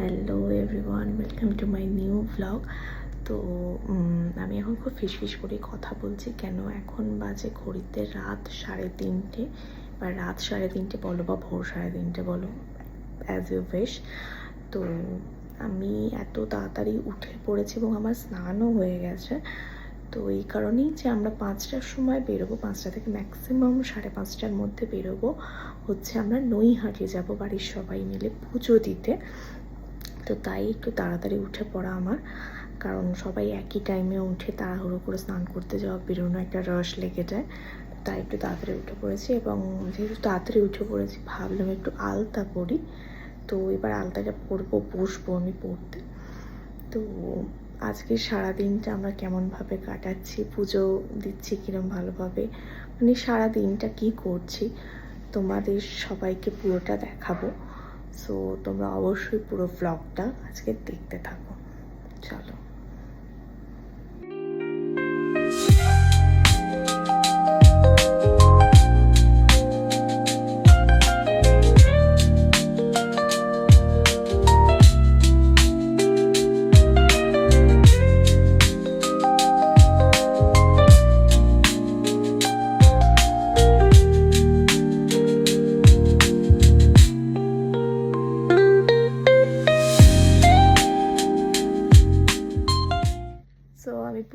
Hello everyone welcome to my new vlog তো আমি এখন খুব ফিস ফিস করে কথা বলছি। কেন এখন বাজে ঘড়িতে রাত সাড়ে তিনটে? বা রাত সাড়ে তিনটে বলো বা ভোর সাড়ে তিনটে বলো অ্যাজ ইউ উইশ তো, আমি এত তাড়াতাড়ি উঠে পড়েছি এবং আমার স্নানও হয়ে গেছে। তো এই কারণেই যে আমরা পাঁচটার সময় বেরোবো, পাঁচটা থেকে ম্যাক্সিমাম সাড়ে পাঁচটার মধ্যে বেরোবো, হচ্ছে আমরা নৈহাটি যাব বাড়ির সবাই মিলে পুজো দিতে। তো তাই একটু তাড়াতাড়ি উঠে পড়া আমার। কারণ সবাই একই টাইমে উঠে তাড়াহুড়ো করে স্নান করতে যাওয়া বেরোনো একটা রস লেগে যায়। তাই একটু তাড়াতাড়ি উঠে পড়েছি এবং যেহেতু তাড়াতাড়ি উঠে পড়েছি, ভাবলাম একটু আলতা পরি। তো এবার আলতাটা পরবো, বসবো আমি পড়তে তো আজকে সারা দিনটা আমরা কেমনভাবে কাটাচ্ছি, পুজো দিচ্ছি কিরম ভালোভাবে মানে সারা দিনটা কি করছি, তোমাদের সবাইকে পুরোটা দেখাবো। সো তোমরা অবশ্যই পুরো ব্লগটা আজকে দেখতে থাকো। চলো।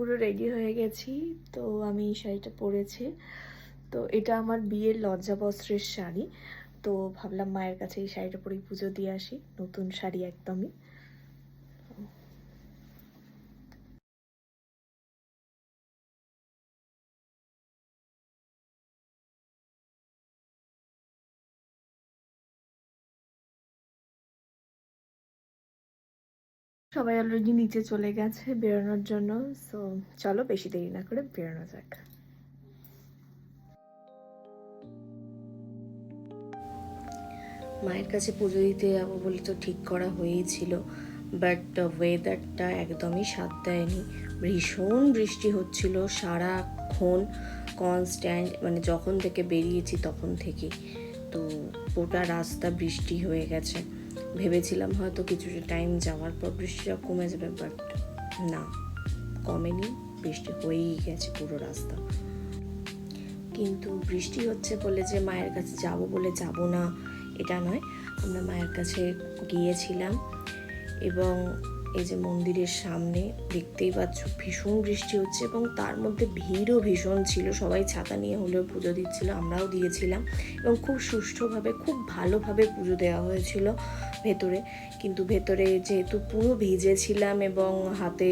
পুরো রেডি হয়ে গেছি। তো আমি এই শাড়িটা পরেছি। তো এটা আমার বিয়ের লজ্জাবস্ত্রের শাড়ি। তো ভাবলাম মায়ের কাছে এই শাড়িটা পরেই পুজো দিয়ে আসি। নতুন শাড়ি একদমই। সবাই অলরেডি নিচে চলে গেছে বেরোনোর জন্য সো চলো বেশি দেরি না করে বেরোনো যাক। মায়ের কাছে পুজো দিতে যাব বলে তো ঠিক করা হয়েই ছিল বাট ওয়েদারটা একদমই সাথ দেয়নি। ভীষণ বৃষ্টি হচ্ছিল সারাক্ষণ কনস্ট্যান্ট মানে যখন থেকে বেরিয়েছি তখন থেকে। তো গোটা রাস্তা বৃষ্টি হয়ে গেছে। ভেবেছিলাম হয়তো কিছুটা টাইম যাওয়ার পর বৃষ্টিটা কমে যাবে বাট না। কমেনি, বৃষ্টি হয়েই গেছে পুরো রাস্তা। কিন্তু বৃষ্টি হচ্ছে বলে যে মায়ের কাছে যাব বলে যাব না, এটা নয়। আমরা মায়ের কাছে গিয়েছিলাম এবং এই যে মন্দিরের সামনে দেখতেই পাচ্ছ, ভীষণ বৃষ্টি হচ্ছে এবং তার মধ্যে ভিড়ও ভীষণ ছিল। সবাই ছাতা নিয়ে হলেও পুজো দিচ্ছিল, আমরাও দিয়েছিলাম এবং খুব সুষ্ঠুভাবে, খুব ভালোভাবে পুজো দেওয়া হয়েছিল ভেতরে। কিন্তু ভেতরে যেহেতু পুরো ভিজেছিলাম এবং হাতে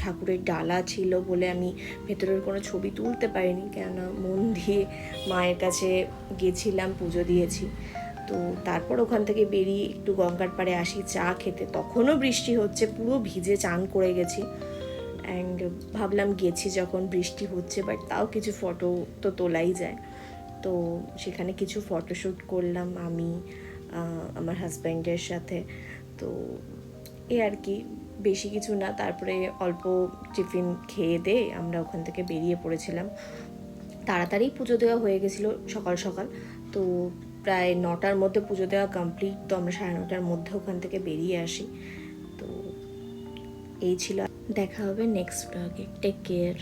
ঠাকুরের ডালা ছিল বলে আমি ভেতরের কোনো ছবি তুলতে পারিনি, কেননা মন দিয়ে মায়ের কাছে গেছিলাম, পুজো দিয়েছি। তো তারপর ওখান থেকে বেরিয়ে একটু গঙ্গার পাড়ে আসি, চা খেতে। তখনও বৃষ্টি হচ্ছে, পুরো ভিজে চান করে গেছি। অ্যান্ড ভাবলাম গেছি যখন বৃষ্টি হচ্ছে বাট তাও কিছু ফটো তো তোলাই যায়। তো সেখানে কিছু ফটোশ্যুট করলাম আমি আমার হাজব্যান্ডের সাথে। তো এ আর কি, বেশি কিছু না। তারপরে অল্প টিফিন খেয়ে দিয়ে আমরা ওখান থেকে বেরিয়ে পড়েছিলাম। তাড়াতাড়ি পুজো দেওয়া হয়ে গেছিল সকাল সকাল। তো প্রায় নটার মধ্যে পুজো দেওয়া কমপ্লিট তো আমরা সাড়ে নটার মধ্যে ওখান থেকে বেরিয়ে আসি। তো এই ছিল, দেখা হবে নেক্সট ব্লগে টেক কেয়ার